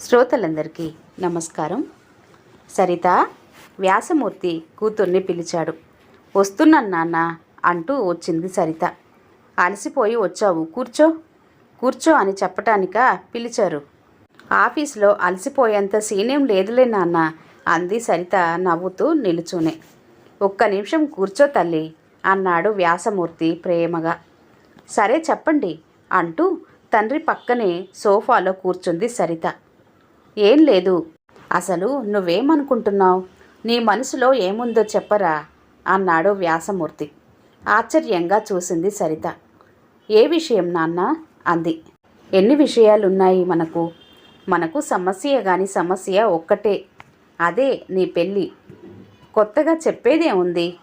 శ్రోతలందరికీ నమస్కారం. సరిత వ్యాసమూర్తి కూతుర్ని పిలిచాడు. వస్తున్నాను నాన్న అంటూ వచ్చింది సరిత. అలసిపోయి వచ్చావు. కూర్చో. కూర్చో అని చెప్పటానిక పిలిచారు. ఆఫీస్లో అలసిపోయేంత సీనేం లేదులే నాన్న అంది సరిత నవ్వుతూ నిలుచునే. ఒక్క నిమిషం కూర్చో తల్లి అన్నాడు వ్యాసమూర్తి ప్రేమగా. సరే చెప్పండి అంటూ తండ్రి పక్కనే సోఫాలో కూర్చుంది సరిత. ఏం లేదు. అసలు నువ్వేమనుకుంటున్నావు? నీ మనసులో ఏముందో చెప్పరా? అన్నాడు వ్యాసమూర్తి. ఆశ్చర్యంగా చూసింది సరిత. ఏ విషయం నాన్న? అంది. ఎన్ని విషయాలున్నాయి మనకు? మనకు సమస్య గాని సమస్య ఒక్కటే. అదే నీ పెళ్ళి. కొత్తగా చెప్పేదే ఉంది.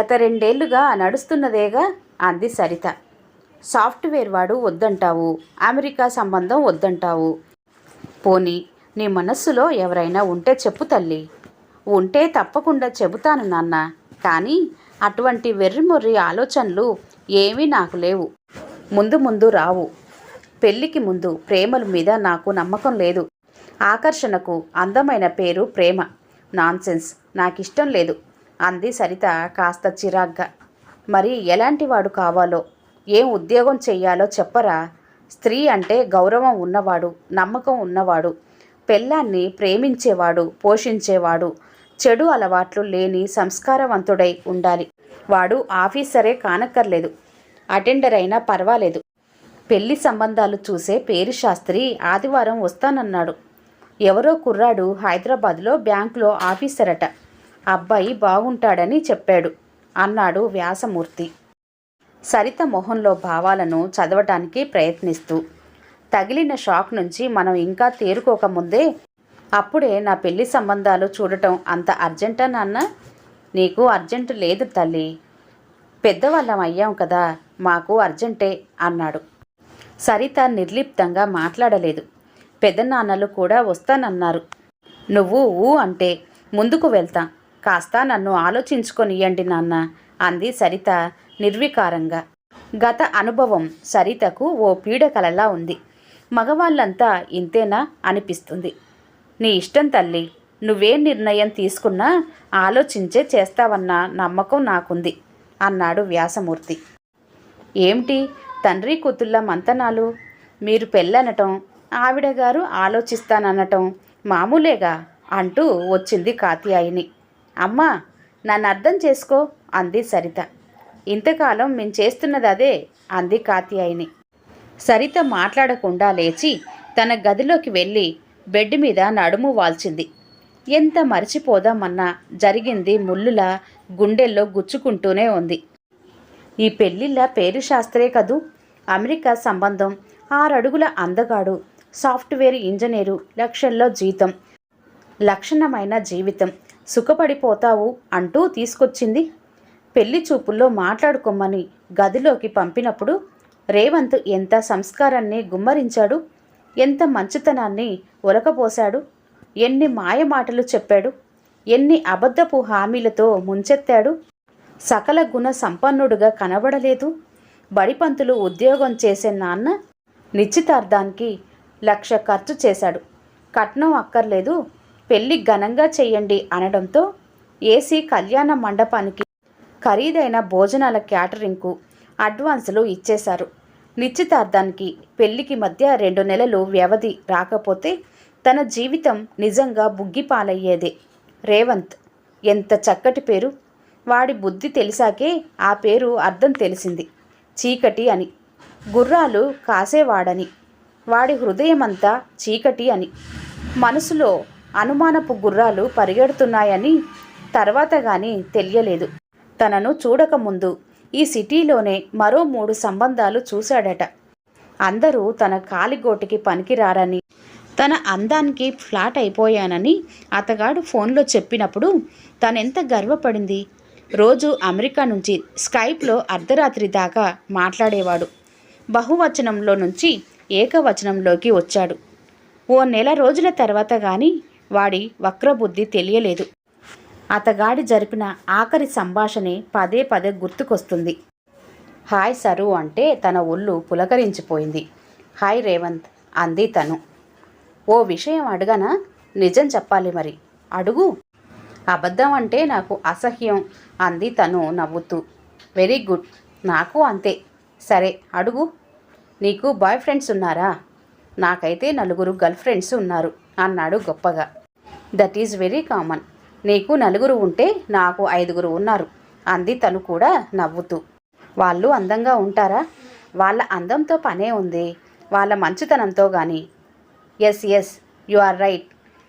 గత రెండేళ్ళుగా నడుస్తున్నదేగా? అంది సరిత. సాఫ్ట్వేర్ వాడు వద్దంటావు. అమెరికా సంబంధం వద్దంటావు. పోనీ నీ మనస్సులో ఎవరైనా ఉంటే చెప్పు తల్లి. ఉంటే తప్పకుండా చెబుతాను నాన్న. కానీ అటువంటి వెర్రిమొర్రి ఆలోచనలు ఏమీ నాకు లేవు. ముందు ముందు రావు. పెళ్ళికి ముందు ప్రేమల మీద నాకు నమ్మకం లేదు. ఆకర్షణకు అందమైన పేరు ప్రేమ. నాన్సెన్స్. నాకిష్టం లేదు. అంది సరిత కాస్త చిరాగ్గా. మరి ఎలాంటి వాడు కావాలో? ఏం ఉద్యోగం చెయ్యాలో చెప్పరా? స్త్రీ అంటే గౌరవం ఉన్నవాడు నమ్మకం ఉన్నవాడు పెళ్ళాన్ని ప్రేమించేవాడు పోషించేవాడు. చెడు అలవాట్లు లేని సంస్కారవంతుడై ఉండాలి. వాడు ఆఫీసరే కానక్కర్లేదు. అటెండర్ అయినా పర్వాలేదు. పెళ్ళి సంబంధాలు చూసే పేరు శాస్త్రి ఆదివారం వస్తానన్నాడు. ఎవరో కుర్రాడు హైదరాబాద్లో బ్యాంకులో ఆఫీసరట. అబ్బాయి బాగుంటాడని చెప్పాడు అన్నాడు వ్యాసమూర్తి. సరిత మొహంలో భావాలను చదవటానికి ప్రయత్నిస్తూ తగిలిన షాక్ నుంచి మనం ఇంకా తేరుకోకముందే అప్పుడే నా పెళ్ళి సంబంధాలు చూడటం అంత అర్జెంటా నాన్న? నీకు అర్జెంటు లేదు తల్లి. పెద్దవాళ్ళం అయ్యాం కదా మాకు అర్జెంటే అన్నాడు. సరిత నిర్లిప్తంగా మాట్లాడలేదు. పెద్దనాన్నలు కూడా వస్తానన్నారు. నువ్వు ఊ అంటే ముందుకు వెళ్తా. కాస్త నన్ను ఆలోచించుకొనియండి నాన్న అంది సరిత నిర్వికారంగా. గత అనుభవం సరితకు ఓ పీడకలలా ఉంది. మగవాళ్ళంతా ఇంతేనా అనిపిస్తుంది. నీ ఇష్టం తల్లి నువ్వే నిర్ణయం తీసుకున్నా ఆలోచించే చేస్తావన్న నమ్మకం నాకుంది అన్నాడు వ్యాసమూర్తి. ఏమిటి తండ్రి కూతుళ్ళ మంతనాలు? మీరు పెళ్ళనటం ఆవిడ గారు ఆలోచిస్తాననటం మామూలేగా అంటూ వచ్చింది కాత్యాయిని. అమ్మా నన్ను అర్థం చేసుకో అంది సరిత. ఇంతకాలం మేము చేస్తున్నది అదే అంది కాత్యాయిని. సరిత మాట్లాడకుండా లేచి తన గదిలోకి వెళ్ళి బెడ్ మీద నడుము వాల్చింది. ఎంత మర్చిపోదామన్నా జరిగింది ముల్లులా గుండెల్లో గుచ్చుకుంటూనే ఉంది. ఈ పెళ్ళిళ్ళ పేరు శాస్త్రే కదూ? అమెరికా సంబంధం ఆరడుగుల అందగాడు సాఫ్ట్వేర్ ఇంజనీరు లక్షల్లో జీతం లక్షణమైన జీవితం. సుఖపడిపోతావు అంటూ తీసుకొచ్చింది. పెళ్ళి చూపుల్లో మాట్లాడుకోమని గదిలోకి పంపినప్పుడు రేవంత్ ఎంత సంస్కారాన్ని గుమ్మరించాడు? ఎంత మంచితనాన్ని ఒలకపోశాడు? ఎన్ని మాయమాటలు చెప్పాడు? ఎన్ని అబద్ధపు హామీలతో ముంచెత్తాడు? సకల గుణ సంపన్నుడుగా కనబడలేదు? బడిపంతులు ఉద్యోగం చేసే నాన్న నిశ్చితార్థానికి లక్ష ఖర్చు చేశాడు. కట్నం అక్కర్లేదు పెళ్ళి ఘనంగా చేయండి అనడంతో ఏసీ కళ్యాణ మండపానికి ఖరీదైన భోజనాల క్యాటరింగ్కు అడ్వాన్సులు ఇచ్చేశారు. నిశ్చితార్థానికి పెళ్ళికి మధ్య రెండు నెలలు వ్యవధి రాకపోతే తన జీవితం నిజంగా బుగ్గిపాలయ్యేదే. రేవంత్ ఎంత చక్కటి పేరు. వాడి బుద్ధి తెలిసాకే ఆ పేరు అర్థం తెలిసింది. చీకటి అని. గుర్రాలు కాసేవాడని. వాడి హృదయమంతా చీకటి అని. మనసులో అనుమానపు గుర్రాలు పరిగెడుతున్నాయని తర్వాత కానీ తెలియలేదు. తనను చూడకముందు ఈ సిటీలోనే మరో మూడు సంబంధాలు చూశాడట. అందరూ తన కాలిగోటికి పనికిరారని తన అందానికి ఫ్లాట్ అయిపోయానని అతగాడు ఫోన్లో చెప్పినప్పుడు తనెంత గర్వపడింది? రోజు అమెరికా నుంచి స్కైప్లో అర్ధరాత్రి దాకా మాట్లాడేవాడు. బహువచనంలో నుంచి ఏకవచనంలోకి వచ్చాడు. ఓ నెల రోజుల తర్వాత కానీ వాడి వక్రబుద్ధి తెలియలేదు. అతగాడి జరిపిన ఆఖరి సంభాషణే పదే పదే గుర్తుకొస్తుంది. హాయ్ సరు అంటే తన ఒళ్ళు పులకరించిపోయింది. హాయ్ రేవంత్ అంది తను. ఓ విషయం అడగనా? నిజం చెప్పాలి మరి. అడుగు. అబద్ధం అంటే నాకు అసహ్యం అంది తను నవ్వుతూ. Very good. నాకు అంతే. సరే అడుగు. నీకు బాయ్ ఫ్రెండ్స్ ఉన్నారా? నాకైతే నలుగురు గర్ల్ ఫ్రెండ్స్ ఉన్నారు అన్నాడు గొప్పగా. That is very common. నీకు నలుగురు ఉంటే నాకు ఐదుగురు ఉన్నారు. అంది తను కూడా నవ్వుతూ. వాళ్ళు అందంగా ఉంటారా? వాళ్ళ అందంతో పనే ఉంది. వాళ్ళ మంచితనంతో కానీ yes yes you are right.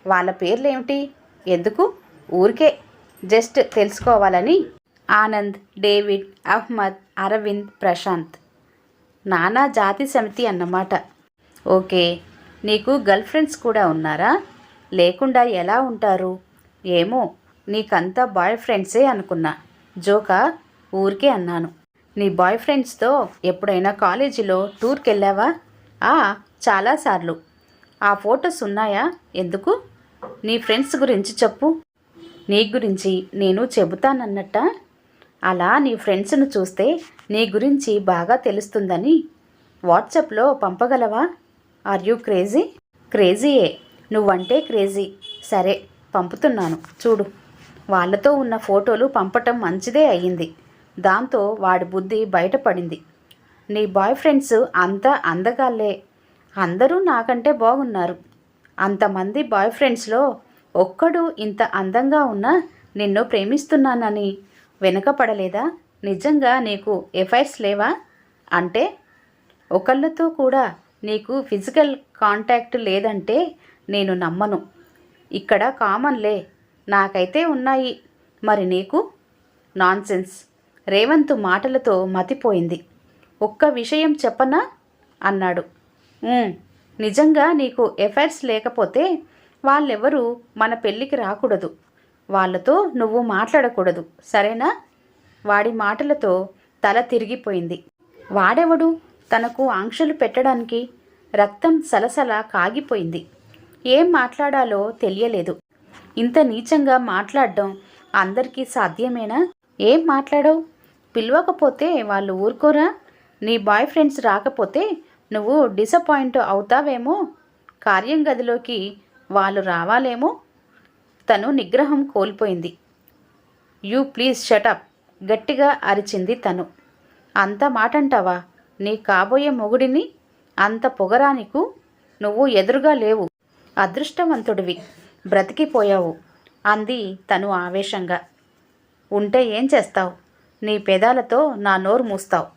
వాళ్ళ పేర్లేమిటి? ఎందుకు? ఊరికే. జస్ట్ తెలుసుకోవాలని. ఆనంద్ డేవిడ్ అహ్మద్ అరవింద్ ప్రశాంత్. నానా జాతి సమితి అన్నమాట. ఓకే. నీకు గర్ల్ ఫ్రెండ్స్ కూడా ఉన్నారా? లేకుండా ఎలా ఉంటారు? ఏమో నీకంతా బాయ్ ఫ్రెండ్సే అనుకున్నా. జోకా ఊరికే అన్నాను. నీ బాయ్ ఫ్రెండ్స్తో ఎప్పుడైనా కాలేజీలో టూర్కి వెళ్ళావా ఆ చాలాసార్లు ఆ ఫొటోస్ ఉన్నాయా? ఎందుకు? నీ ఫ్రెండ్స్ గురించి చెప్పు. నీ గురించి నేను చెబుతానన్నట్ట? అలా నీ ఫ్రెండ్స్ను చూస్తే నీ గురించి బాగా తెలుస్తుందని వాట్సాప్లో పంపగలవా? ఆర్ యూ క్రేజీ క్రేజీయే నువ్వంటే క్రేజీ సరే. పంపుతున్నాను. చూడు వాళ్ళతో ఉన్న ఫోటోలు పంపటం మంచిదే అయ్యింది దాంతో వాడి బుద్ధి బయటపడింది. నీ బాయ్ ఫ్రెండ్స్ అంతా అందగాళ్ళే అందరూ నాకంటే బాగున్నారు. అంతమంది బాయ్ ఫ్రెండ్స్లో ఒక్కడు ఇంత అందంగా ఉన్నా నిన్ను ప్రేమిస్తున్నానని వెనకపడలేదా? నిజంగా నీకు ఎఫైర్స్ లేవా? అంటే ఒకళ్ళతో కూడా నీకు ఫిజికల్ కాంటాక్ట్ లేదంటే నేను నమ్మను. ఇక్కడ కామన్లే నాకైతే ఉన్నాయి. మరి నీకు? నాన్సెన్స్. రేవంత్ మాటలతో మతిపోయింది. ఒక్క విషయం చెప్పనా? అన్నాడు. నిజంగా నీకు ఎఫైర్స్ లేకపోతే వాళ్ళెవరూ మన పెళ్ళికి రాకూడదు. వాళ్ళతో నువ్వు మాట్లాడకూడదు సరేనా? వాడి మాటలతో తల తిరిగిపోయింది. వాడెవడు? తనకు ఆంక్షలు పెట్టడానికి రక్తం సలసల కాగిపోయింది. ఏం మాట్లాడాలో తెలియలేదు. ఇంత నీచంగా మాట్లాడడం అందరికీ సాధ్యమేనా? ఏం మాట్లాడవు? పిలవకపోతే వాళ్ళు ఊరుకోరా? నీ బాయ్ ఫ్రెండ్స్ రాకపోతే నువ్వు డిసప్పాయింట్ అవుతావేమో? కార్యం గదిలోకి వాళ్ళు రావాలేమో? తను నిగ్రహం కోల్పోయింది. యూ ప్లీజ్ షటప్ గట్టిగా అరిచింది తను. అంత మాటంటావా నీ కాబోయే మొగుడిని? అంత పొగరా నీకు? నువ్వు ఎదురుగా లేవు. అదృష్టవంతుడివి. బ్రతికిపోయావు అంది తను ఆవేశంగా. ఉంటే ఏం చేస్తావు? నీ పెదాలతో నా నోరు మూస్తావు.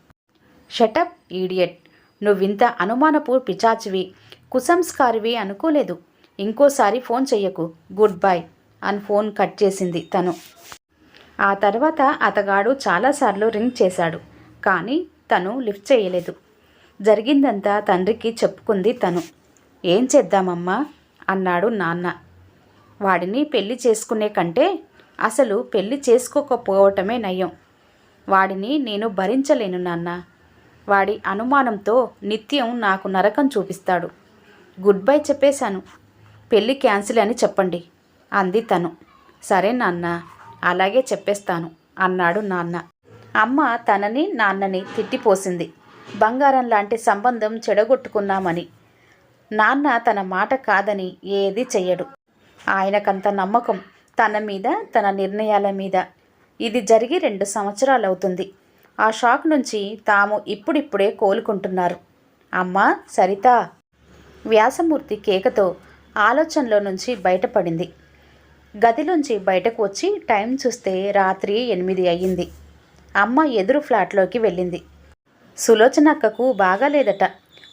Shut up idiot. నువ్వింత అనుమానపు పిచాచివి కుసంస్కారివి అనుకోలేదు. ఇంకోసారి ఫోన్ చెయ్యకు. గుడ్ బై అని ఫోన్ కట్ చేసింది తను. ఆ తర్వాత అతగాడు చాలాసార్లు రింగ్ చేశాడు. కానీ తను లిఫ్ట్ చేయలేదు జరిగిందంతా తండ్రికి చెప్పుకుంది తను. ఏం చేద్దామమ్మా? అన్నాడు నాన్న. వాడిని పెళ్ళి చేసుకునే కంటే అసలు పెళ్ళి చేసుకోకపోవటమే నయం. వాడిని నేను భరించలేను నాన్న. వాడి అనుమానంతో నిత్యం నాకు నరకం చూపిస్తాడు. గుడ్ బై చెప్పేశాను. పెళ్ళి క్యాన్సిల్ అని చెప్పండి అంది తను. సరే నాన్న అలాగే చెప్పేస్తాను అన్నాడు నాన్న. అమ్మ తనని నాన్నని తిట్టిపోసింది. బంగారం లాంటి సంబంధం చెడగొట్టుకున్నామని. నాన్న తన మాట కాదని ఏది చెయ్యడు. ఆయనకంత నమ్మకం తన మీద తన నిర్ణయాల మీద. ఇది జరిగి రెండు సంవత్సరాలు అవుతుంది ఆ షాక్ నుంచి తాము ఇప్పుడిప్పుడే కోలుకుంటున్నారు. అమ్మా సరిత! వ్యాసమూర్తి కేకతో ఆలోచనలో నుంచి బయటపడింది. గదిలోంచి బయటకు వచ్చి టైం చూస్తే రాత్రి ఎనిమిది అయ్యింది. అమ్మ ఎదురు ఫ్లాట్లోకి వెళ్ళింది. సులోచనక్కకు బాగాలేదట.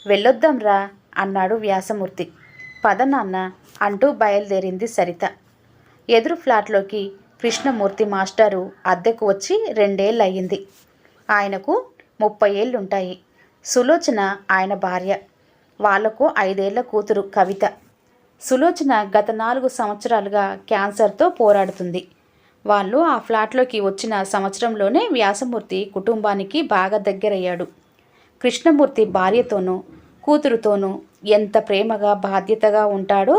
వెళ్ళొద్దాంరా. అన్నాడు వ్యాసమూర్తి. పద నాన్న అంటూ బయలుదేరింది సరిత. ఎదురు ఫ్లాట్లోకి కృష్ణమూర్తి మాస్టారు అద్దెకు వచ్చి రెండేళ్ళు ఆయనకు ముప్పై ఏళ్ళుంటాయి. సులోచన ఆయన భార్య. వాళ్ళకు ఐదేళ్ళ కూతురు కవిత. సులోచన గత నాలుగు సంవత్సరాలుగా క్యాన్సర్తో పోరాడుతుంది. వాళ్ళు ఆ ఫ్లాట్లోకి వచ్చిన సంవత్సరంలోనే వ్యాసమూర్తి కుటుంబానికి బాగా దగ్గరయ్యాడు. కృష్ణమూర్తి భార్యతోనూ కూతురుతోనూ ఎంత ప్రేమగా బాధ్యతగా ఉంటాడో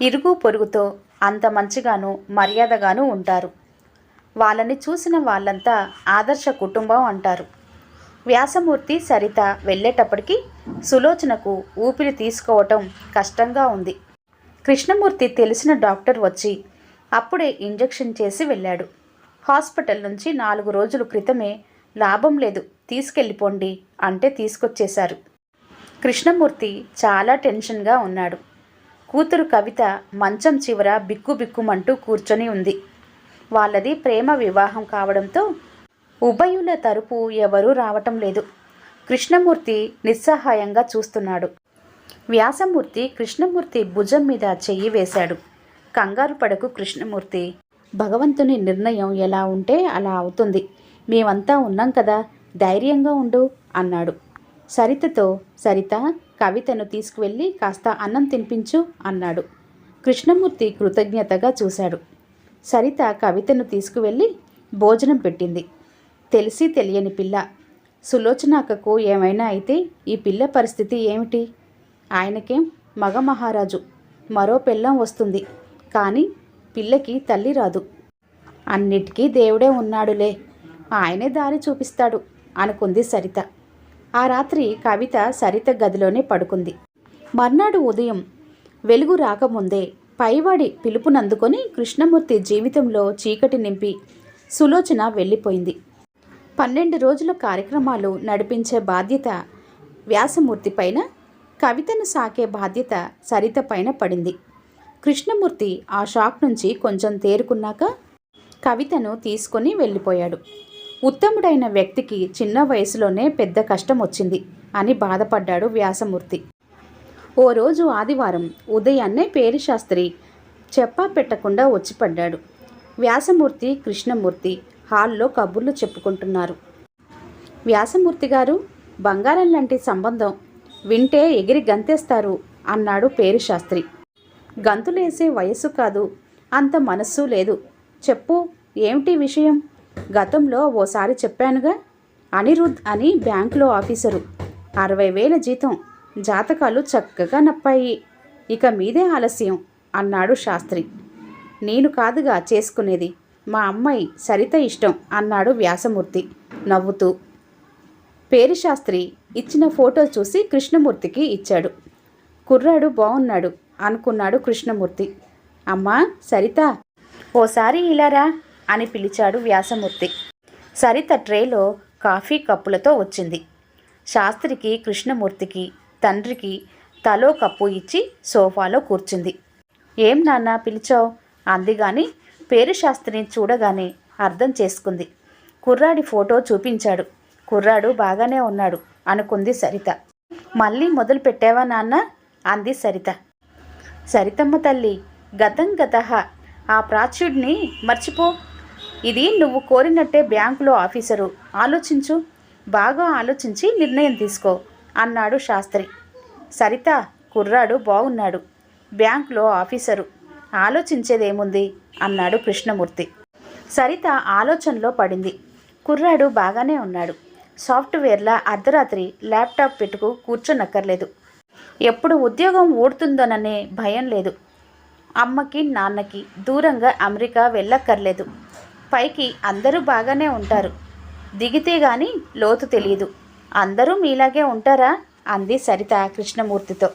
ఇరుగు పొరుగుతో అంత మంచిగాను మర్యాదగాను ఉంటారు. వాళ్ళని చూసిన వాళ్ళంతా ఆదర్శ కుటుంబం అంటారు. వ్యాసమూర్తి సరిత వెళ్ళేటప్పటికి సులోచనకు ఊపిరి తీసుకోవటం కష్టంగా ఉంది. కృష్ణమూర్తి తెలిసిన డాక్టర్ వచ్చి అప్పుడే ఇంజెక్షన్ చేసి వెళ్ళాడు. హాస్పిటల్ నుంచి నాలుగు రోజుల క్రితమే లాభం లేదు తీసుకెళ్ళిపోండి అంటే తీసుకొచ్చేశారు. కృష్ణమూర్తి చాలా టెన్షన్గా ఉన్నాడు. కూతురు కవిత మంచం చివర బిక్కుబిక్కుమంటూ కూర్చొని ఉంది. వాళ్ళది ప్రేమ వివాహం కావడంతో ఉభయుల తరపు ఎవరూ రావటం లేదు. కృష్ణమూర్తి నిస్సహాయంగా చూస్తున్నాడు. వ్యాసమూర్తి కృష్ణమూర్తి భుజం మీద చెయ్యి వేశాడు. కంగారు పడకు కృష్ణమూర్తి. భగవంతుని నిర్ణయం ఎలా ఉంటే అలా అవుతుంది. మేమంతా ఉన్నాం కదా ధైర్యంగా ఉండు అన్నాడు. సరితతో సరిత కవితను తీసుకువెళ్ళి కాస్త అన్నం తినిపించు అన్నాడు. కృష్ణమూర్తి కృతజ్ఞతగా చూశాడు. సరిత కవితను తీసుకువెళ్ళి భోజనం పెట్టింది. తెలిసి తెలియని పిల్ల. సులోచనాకకు ఏమైనా అయితే ఈ పిల్ల పరిస్థితి ఏమిటి? ఆయనకేం మగ మహారాజు మరో పిల్లం వస్తుంది. కానీ పిల్లకి తల్లి రాదు. అన్నిటికీ దేవుడే ఉన్నాడులే. ఆయనే దారి చూపిస్తాడు అనుకుంది సరిత. ఆ రాత్రి కవిత సరిత గదిలోనే పడుకుంది. మర్నాడు ఉదయం వెలుగు రాకముందే పైవాడి పిలుపునందుకొని కృష్ణమూర్తి జీవితంలో చీకటి నింపి సులోచన వెళ్ళిపోయింది. పన్నెండు రోజుల కార్యక్రమాలు నడిపించే బాధ్యత వ్యాసమూర్తి పైన కవితను సాకే బాధ్యత సరిత పైన పడింది. కృష్ణమూర్తి ఆ షాక్ నుంచి కొంచెం తేరుకున్నాక కవితను తీసుకొని వెళ్ళిపోయాడు. ఉత్తముడైన వ్యక్తికి చిన్న వయసులోనే పెద్ద కష్టం వచ్చింది అని బాధపడ్డాడు వ్యాసమూర్తి. ఓ రోజు ఆదివారం ఉదయాన్నే పేరిశాస్త్రి చెప్పా పెట్టకుండా వచ్చిపడ్డాడు. వ్యాసమూర్తి కృష్ణమూర్తి హాల్లో కబుర్లు చెప్పుకుంటున్నారు. వ్యాసమూర్తి గారు బంగారం లాంటి సంబంధం వింటే ఎగిరి గంతేస్తారు అన్నాడు పేరు శాస్త్రి గంతులేసే వయస్సు కాదు అంత మనస్సు లేదు. చెప్పు ఏమిటి విషయం? గతంలో ఓసారి చెప్పానుగా అనిరుద్ అని బ్యాంకులో ఆఫీసరు. అరవై వేల జీతం. జాతకాలు చక్కగా నప్పాయి. ఇక మీదే ఆలస్యం అన్నాడు శాస్త్రి. నేను కాదుగా చేసుకునేది. మా అమ్మాయి సరిత ఇష్టం అన్నాడు వ్యాసమూర్తి నవ్వుతూ. పేరు శాస్త్రి ఇచ్చిన ఫోటో చూసి కృష్ణమూర్తికి ఇచ్చాడు. కుర్రాడు బాగున్నాడు అనుకున్నాడు కృష్ణమూర్తి. అమ్మా సరిత ఓసారి ఇలారా అని పిలిచాడు వ్యాసమూర్తి. సరిత ట్రేలో కాఫీ కప్పులతో వచ్చింది. శాస్త్రికి కృష్ణమూర్తికి తండ్రికి తలో కప్పు ఇచ్చి సోఫాలో కూర్చుంది. ఏం నాన్న పిలిచావు? అందిగాని పేరు శాస్త్రిని చూడగానే అర్థం చేసుకుంది. కుర్రాడి ఫోటో చూపించాడు. కుర్రాడు బాగానే ఉన్నాడు అనుకుంది సరిత. మళ్ళీ మొదలు పెట్టావా నాన్న? అంది సరిత. సరితమ్మ తల్లి గతం గత. ఆ ప్రాచ్యుడిని మర్చిపో. ఇది నువ్వు కోరినట్టే బ్యాంకులో ఆఫీసరు. ఆలోచించు. బాగా ఆలోచించి నిర్ణయం తీసుకో అన్నాడు శాస్త్రి. సరిత కుర్రాడు బాగున్నాడు బ్యాంకులో ఆఫీసరు. ఆలోచించేదేముంది? అన్నాడు కృష్ణమూర్తి. సరిత ఆలోచనలో పడింది. కుర్రాడు బాగానే ఉన్నాడు. సాఫ్ట్వేర్లా అర్ధరాత్రి ల్యాప్టాప్ పెట్టుకు కూర్చోనక్కర్లేదు. ఎప్పుడు ఉద్యోగం ఓడుతుందోననే భయం లేదు. అమ్మకి నాన్నకి దూరంగా అమెరికా వెళ్ళక్కర్లేదు. పైకి అందరూ బాగానే ఉంటారు. దిగితే గాని లోతు తెలియదు అందరూ మీలాగే ఉంటారా? అంది సరిత కృష్ణమూర్తితో.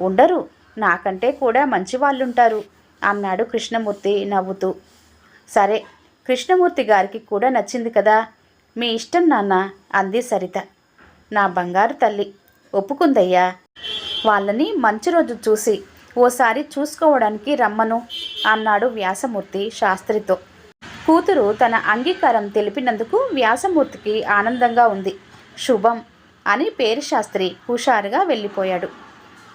ఉండరు. నాకంటే కూడా మంచి వాళ్ళుంటారు అన్నాడు కృష్ణమూర్తి నవ్వుతూ. సరే కృష్ణమూర్తి గారికి కూడా నచ్చింది కదా? మీ ఇష్టం నాన్న అంది సరిత. నా బంగారు తల్లి ఒప్పుకుందయ్యా. వాళ్ళని మంచి రోజు చూసి ఓసారి చూసుకోవడానికి రమ్మను అన్నాడు వ్యాసమూర్తి శాస్త్రితో. కూతురు తన అంగీకారం తెలిపినందుకు వ్యాసమూర్తికి ఆనందంగా ఉంది. శుభం అని పేరు శాస్త్రి హుషారుగా వెళ్ళిపోయాడు.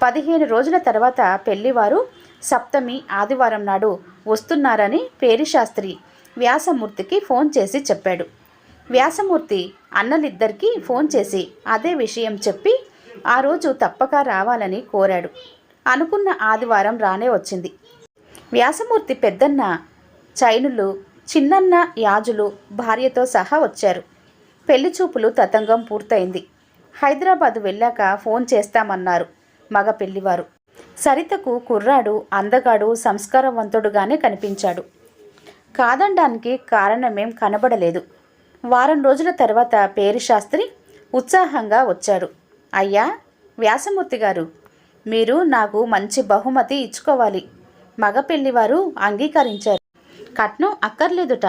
పదిహేను రోజుల తర్వాత పెళ్ళివారు సప్తమి ఆదివారం నాడు వస్తున్నారని పేరు శాస్త్రి వ్యాసమూర్తికి ఫోన్ చేసి చెప్పాడు. వ్యాసమూర్తి అన్నలిద్దరికీ ఫోన్ చేసి అదే విషయం చెప్పి ఆ రోజు తప్పక రావాలని కోరాడు. అనుకున్న ఆదివారం రానే వచ్చింది. వ్యాసమూర్తి పెద్దన్న చైనులు చిన్నన్న యాజులు భార్యతో సహా వచ్చారు. పెళ్ళి చూపులు తతంగం పూర్తయింది. హైదరాబాద్ వెళ్ళాక ఫోన్ చేస్తామన్నారు మగ పెళ్ళివారు. సరితకు కుర్రాడు అందగాడు సంస్కారవంతుడుగానే కనిపించాడు. కాదనడానికి కారణమేం కనబడలేదు. వారం రోజుల తర్వాత పేరు శాస్త్రి ఉత్సాహంగా వచ్చాడు అయ్యా వ్యాసమూర్తి గారు మీరు నాకు మంచి బహుమతి ఇచ్చుకోవాలి. మగ పెళ్ళివారు అంగీకరించారు. కట్నం అక్కర్లేదుట.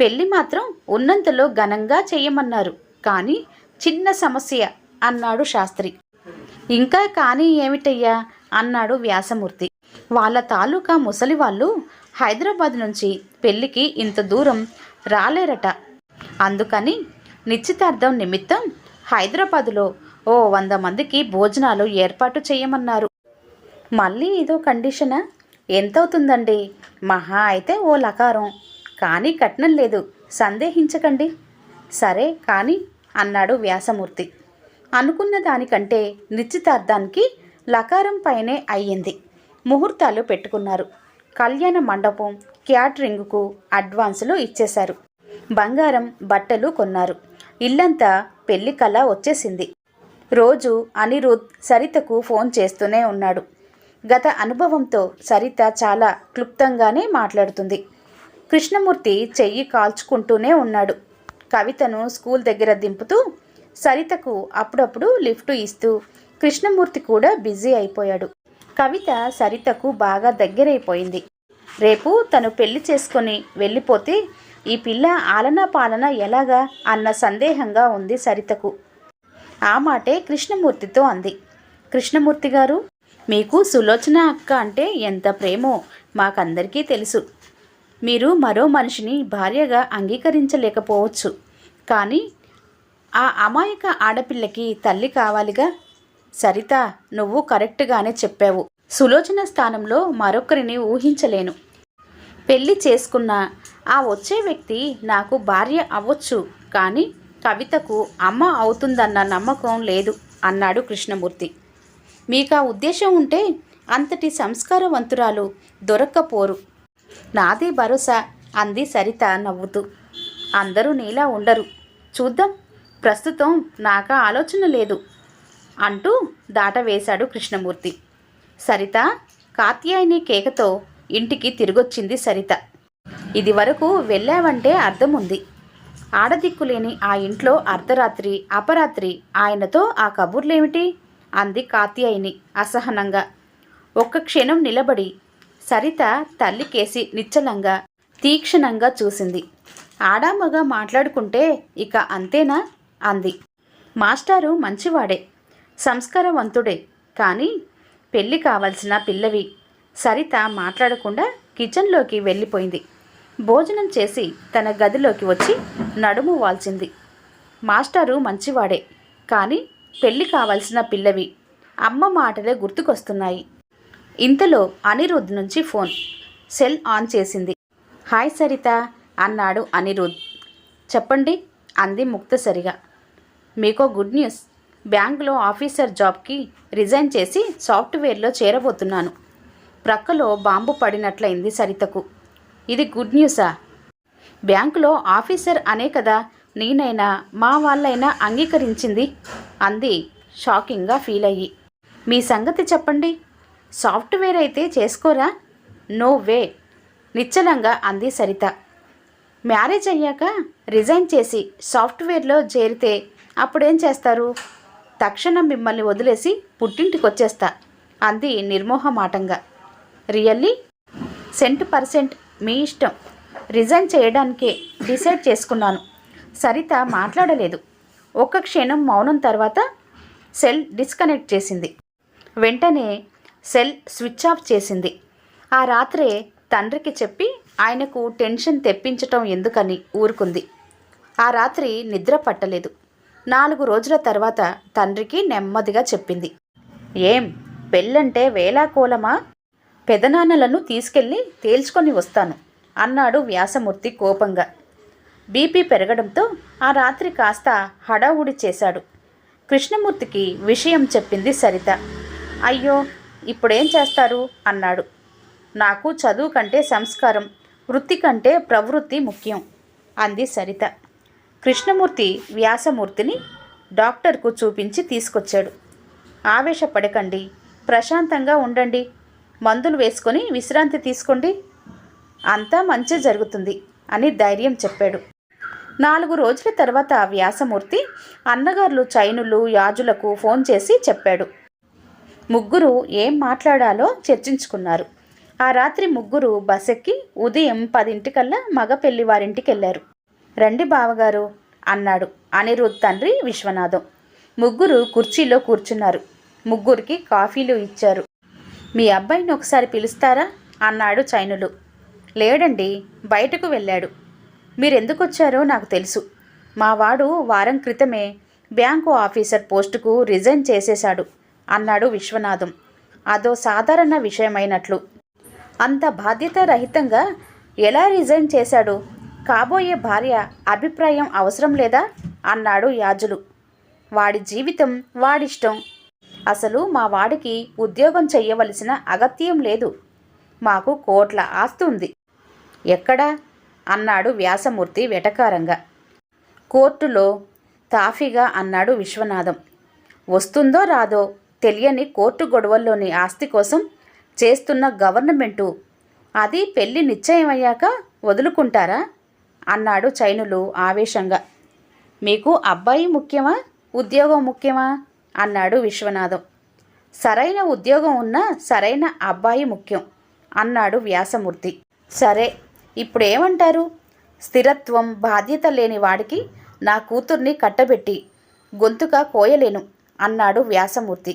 పెళ్ళి మాత్రం ఉన్నంతలో ఘనంగా చేయమన్నారు కానీ చిన్న సమస్య అన్నాడు శాస్త్రి. ఇంకా కానీ ఏమిటయ్యా? అన్నాడు వ్యాసమూర్తి. వాళ్ళ తాలూకా ముసలి వాళ్ళు హైదరాబాద్ నుంచి పెళ్ళికి ఇంత దూరం రాలేరట. అందుకని నిశ్చితార్థం నిమిత్తం హైదరాబాదులో ఓ వంద మందికి భోజనాలు ఏర్పాటు చేయమన్నారు మళ్ళీ ఇదో కండిషనా? ఎంతవుతుందండి? మహా అయితే ఓ లకారం. కానీ కట్నం లేదు. సందేహించకండి. సరే కానీ అన్నాడు వ్యాసమూర్తి. అనుకున్న దానికంటే నిశ్చితార్థానికి లకారం పైనే అయ్యింది. ముహూర్తాలు పెట్టుకున్నారు. కళ్యాణ మండపం క్యాటరింగ్కు అడ్వాన్సులు ఇచ్చేశారు. బంగారం బట్టలు కొన్నారు. ఇల్లంతా పెళ్ళి కళ వచ్చేసింది. రోజు అనిరుద్ సరితకు ఫోన్ చేస్తూనే ఉన్నాడు. గత అనుభవంతో సరిత చాలా క్లుప్తంగానే మాట్లాడుతుంది. కృష్ణమూర్తి చెయ్యి కాల్చుకుంటూనే ఉన్నాడు. కవితను స్కూల్ దగ్గర దింపుతూ సరితకు అప్పుడప్పుడు లిఫ్ట్ ఇస్తూ కృష్ణమూర్తి కూడా బిజీ అయిపోయాడు. కవిత సరితకు బాగా దగ్గరైపోయింది. రేపు తను పెళ్ళి చేసుకొని వెళ్ళిపోతే ఈ పిల్ల ఆలన పాలన ఎలాగా అన్న సందేహంగా ఉంది సరితకు. ఆ మాటే కృష్ణమూర్తితో అంది. కృష్ణమూర్తి గారు మీకు సులోచన అక్క అంటే ఎంత ప్రేమో మాకందరికీ తెలుసు. మీరు మరో మనిషిని భార్యగా అంగీకరించలేకపోవచ్చు. కానీ ఆ అమాయక ఆడపిల్లకి తల్లి కావాలిగా? సరిత నువ్వు కరెక్ట్గానే చెప్పావు. సులోచన స్థానంలో మరొకరిని ఊహించలేను. పెళ్ళి చేసుకున్న ఆ వచ్చే వ్యక్తి నాకు భార్య అవ్వచ్చు. కానీ కవితకు అమ్మ అవుతుందన్న నమ్మకం లేదు అన్నాడు కృష్ణమూర్తి. మీకు ఆ ఉద్దేశం ఉంటే అంతటి సంస్కారవంతురాలు దొరక్కపోరు. నాదే భరోసా అంది సరిత నవ్వుతూ. అందరూ నీలా ఉండరు. చూద్దాం. ప్రస్తుతం నాకా ఆలోచన లేదు అంటూ దాటవేశాడు కృష్ణమూర్తి. సరిత కాత్యాయని కేకతో ఇంటికి తిరిగొచ్చింది సరిత. ఇది వరకు వెళ్ళావంటే అర్థం ఉంది ఆడదిక్కులేని ఆ ఇంట్లో అర్ధరాత్రి అపరాత్రి ఆయనతో ఆ కబుర్లేమిటి? అంది కాత్యాయిని అసహనంగా. ఒక్క క్షణం నిలబడి సరిత తల్లికేసి నిశ్చలంగా తీక్షణంగా చూసింది. ఆడామగా మాట్లాడుకుంటే ఇక అంతేనా? అంది. మాస్టారు మంచివాడే సంస్కారవంతుడే. కానీ పెళ్ళి కావలసిన పిల్లవి సరిత మాట్లాడకుండా కిచెన్లోకి వెళ్ళిపోయింది. భోజనం చేసి తన గదిలోకి వచ్చి నడుము వాల్చింది. మాస్టారు మంచివాడే కానీ పెళ్ళి కావలసిన పిల్లవి అమ్మ మాటలే గుర్తుకొస్తున్నాయి. ఇంతలో అనిరుద్ నుంచి ఫోన్. సెల్ ఆన్ చేసింది. హాయ్ సరిత అన్నాడు అనిరుద్. చెప్పండి అంది ముక్తసరిగా. మీకో గుడ్ న్యూస్. బ్యాంకులో ఆఫీసర్ జాబ్కి రిజైన్ చేసి సాఫ్ట్వేర్లో చేరబోతున్నాను. ప్రక్కలో బాంబు పడినట్లయింది సరితకు. ఇది గుడ్ న్యూసా? బ్యాంకులో ఆఫీసర్ అనే కదా నేనైనా మా వాళ్ళైనా అంగీకరించింది అంది. షాకింగ్గా ఫీల్ అయ్యి. మీ సంగతి చెప్పండి. సాఫ్ట్వేర్ అయితే చేసుకోరా? No way. నిశ్చలంగా అంది సరిత. మ్యారేజ్ అయ్యాక రిజైన్ చేసి సాఫ్ట్వేర్లో చేరితే అప్పుడేం చేస్తారు? తక్షణం మిమ్మల్ని వదిలేసి పుట్టింటికి వచ్చేస్తా అంది నిర్మోహమాటంగా. రియల్లీ? సెంట్ పర్సెంట్ మీ ఇష్టం. రిజైన్ చేయడానికే డిసైడ్ చేసుకున్నాను. సరిత మాట్లాడలేదు. ఒక్క క్షణం మౌనం తర్వాత సెల్ డిస్కనెక్ట్ చేసింది. వెంటనే సెల్ స్విచ్ ఆఫ్ చేసింది. ఆ రాత్రే తండ్రికి చెప్పి ఆయనకు టెన్షన్ తెప్పించటం ఎందుకని ఊరుకుంది. ఆ రాత్రి నిద్ర పట్టలేదు. నాలుగు రోజుల తర్వాత తండ్రికి నెమ్మదిగా చెప్పింది. ఏం పెళ్ళంటే వేలాకోలమా పెదనాన్నలను తీసుకెళ్ళి తేల్చుకొని వస్తాను అన్నాడు వ్యాసమూర్తి కోపంగా. బీపీ పెరగడంతో ఆ రాత్రి కాస్త హడావుడి చేశాడు. కృష్ణమూర్తికి విషయం చెప్పింది సరిత. అయ్యో ఇప్పుడేం చేస్తారు? అన్నాడు. నాకు చదువు కంటే సంస్కారం వృత్తి కంటే ప్రవృత్తి ముఖ్యం అంది సరిత. కృష్ణమూర్తి వ్యాసమూర్తిని డాక్టర్కు చూపించి తీసుకొచ్చాడు. ఆవేశపడకండి ప్రశాంతంగా ఉండండి మందులు వేసుకొని విశ్రాంతి తీసుకోండి అంతా మంచి జరుగుతుంది అని ధైర్యం చెప్పాడు. నాలుగు రోజుల తర్వాత వ్యాసమూర్తి అన్నగారులు చైనులు యాజులకు ఫోన్ చేసి చెప్పాడు. ముగ్గురు ఏం మాట్లాడాలో చర్చించుకున్నారు. ఆ రాత్రి ముగ్గురు బస్ ఎక్కి ఉదయం పదింటికల్లా మగ పెళ్ళి వారింటికి వెళ్ళారు రండి బావగారు అన్నాడు అనిరుద్ తండ్రి విశ్వనాథం. ముగ్గురు కుర్చీలో కూర్చున్నారు. ముగ్గురికి కాఫీలు ఇచ్చారు. మీ అబ్బాయిని ఒకసారి పిలుస్తారా? అన్నాడు చైనులు. లేడండి బయటకు వెళ్ళాడు. మీరెందుకు వచ్చారో నాకు తెలుసు. మావాడు వారం క్రితమే బ్యాంకు ఆఫీసర్ పోస్టుకు రిజైన్ చేసేశాడు అన్నాడు విశ్వనాథం. అదో సాధారణ విషయమైనట్లు. అంత బాధ్యతారహితంగా ఎలా రిజైన్ చేశాడు? కాబోయే భార్య అభిప్రాయం అవసరం లేదా? అన్నాడు యాజులు. వాడి జీవితం వాడిష్టం. అసలు మా వాడికి ఉద్యోగం చెయ్యవలసిన అగత్యం లేదు. మాకు కోట్ల ఆస్తి ఉంది. ఎక్కడా? అన్నాడు వ్యాసమూర్తి వెటకారంగా. కోర్టులో తాఫీగా అన్నాడు విశ్వనాథం. వస్తుందో రాదో తెలియని కోర్టు గొడవల్లోని ఆస్తి కోసం చేస్తున్న గవర్నమెంటు అది పెళ్ళి నిశ్చయమయ్యాక వదులుకుంటారా? అన్నాడు చైనులు ఆవేశంగా. మీకు అబ్బాయి ముఖ్యమా? ఉద్యోగం ముఖ్యమా? అన్నాడు విశ్వనాథం. సరైన ఉద్యోగం ఉన్న సరైన అబ్బాయి ముఖ్యం అన్నాడు వ్యాసమూర్తి. సరే ఇప్పుడేమంటారు? స్థిరత్వం బాధ్యత లేని వాడికి నా కూతుర్ని కట్టబెట్టి గొంతుక కోయలేను అన్నాడు వ్యాసమూర్తి.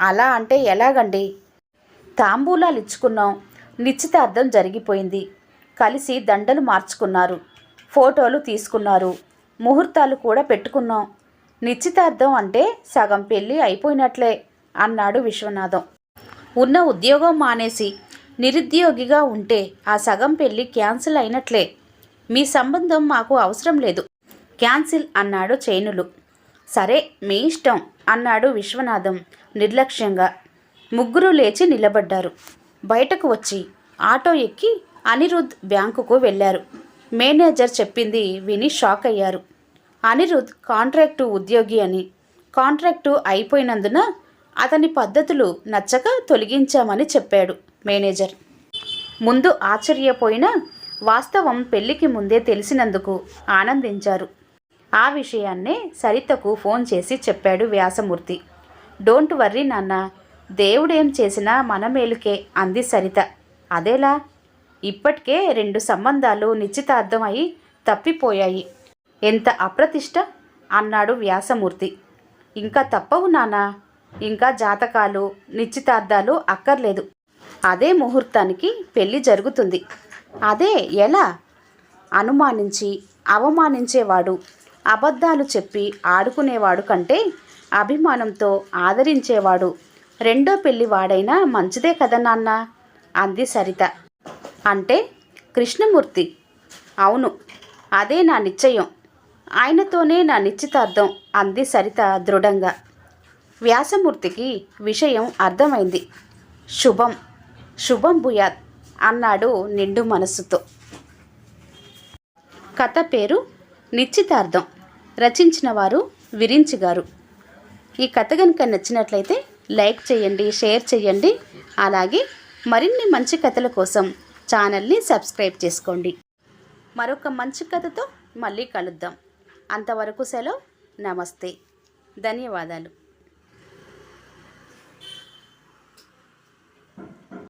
అలా అంటే ఎలాగండి? తాంబూలాలు ఇచ్చుకున్నాం నిశ్చితార్థం జరిగిపోయింది. కలిసి దండలు మార్చుకున్నారు. ఫోటోలు తీసుకున్నారు. ముహూర్తాలు కూడా పెట్టుకున్నాం. నిశ్చితార్థం అంటే సగం పెళ్ళి అయిపోయినట్లే అన్నాడు విశ్వనాథం. ఉన్న ఉద్యోగం మానేసి నిరుద్యోగిగా ఉంటే ఆ సగం పెళ్ళి క్యాన్సిల్ అయినట్లే. మీ సంబంధం మాకు అవసరం లేదు. క్యాన్సిల్ అన్నాడు చైనులు. సరే మీ ఇష్టం అన్నాడు విశ్వనాథం నిర్లక్ష్యంగా. ముగ్గురు లేచి నిలబడ్డారు. బయటకు వచ్చి ఆటో ఎక్కి అనిరుద్ బ్యాంకుకు వెళ్ళారు. మేనేజర్ చెప్పింది విని షాక్ అయ్యారు. అనిరుద్ కాంట్రాక్టు ఉద్యోగి అని. కాంట్రాక్టు అయిపోయినందున అతని పద్ధతులు నచ్చక తొలగించామని చెప్పాడు. మేనేజర్. ముందు ఆశ్చర్యపోయినా వాస్తవం పెళ్ళికి ముందే తెలిసినందుకు ఆనందించారు. ఆ విషయాన్నే సరితకు ఫోన్ చేసి చెప్పాడు వ్యాసమూర్తి. డోంట్ వర్రీ నాన్న దేవుడేం చేసినా మన మేలుకే అంది సరిత. అదేలా? ఇప్పటికే రెండు సంబంధాలు నిశ్చితార్థం అయి తప్పిపోయాయి. ఎంత అప్రతిష్ట? అన్నాడు వ్యాసమూర్తి. ఇంకా తప్పవు నానా ఇంకా జాతకాలు నిశ్చితార్థాలు అక్కర్లేదు. అదే ముహూర్తానికి పెళ్ళి జరుగుతుంది. అదే ఎలా? అనుమానించి అవమానించేవాడు అబద్ధాలు చెప్పి ఆడుకునేవాడు కంటే అభిమానంతో ఆదరించేవాడు రెండో పెళ్ళి వాడైనా మంచిదే కదా నాన్న? అంది సరిత. అంటే కృష్ణమూర్తి. అవును అదే నా నిశ్చయం. ఆయనతోనే నా నిశ్చితార్థం అంది సరిత దృఢంగా. వ్యాసమూర్తికి విషయం అర్థమైంది. శుభం. శుభం భూయాత్ అన్నాడు నిండు మనస్సుతో కథ పేరు నిశ్చితార్థం. రచించిన వారు విరించి గారు. ఈ కథ కనుక నచ్చినట్లయితే లైక్ చేయండి షేర్ చేయండి. అలాగే మరిన్ని మంచి కథల కోసం ఛానల్ని సబ్స్క్రైబ్ చేసుకోండి. మరొక మంచి కథతో మళ్ళీ కలుద్దాం. అంతవరకు సెలవు. నమస్తే. ధన్యవాదాలు.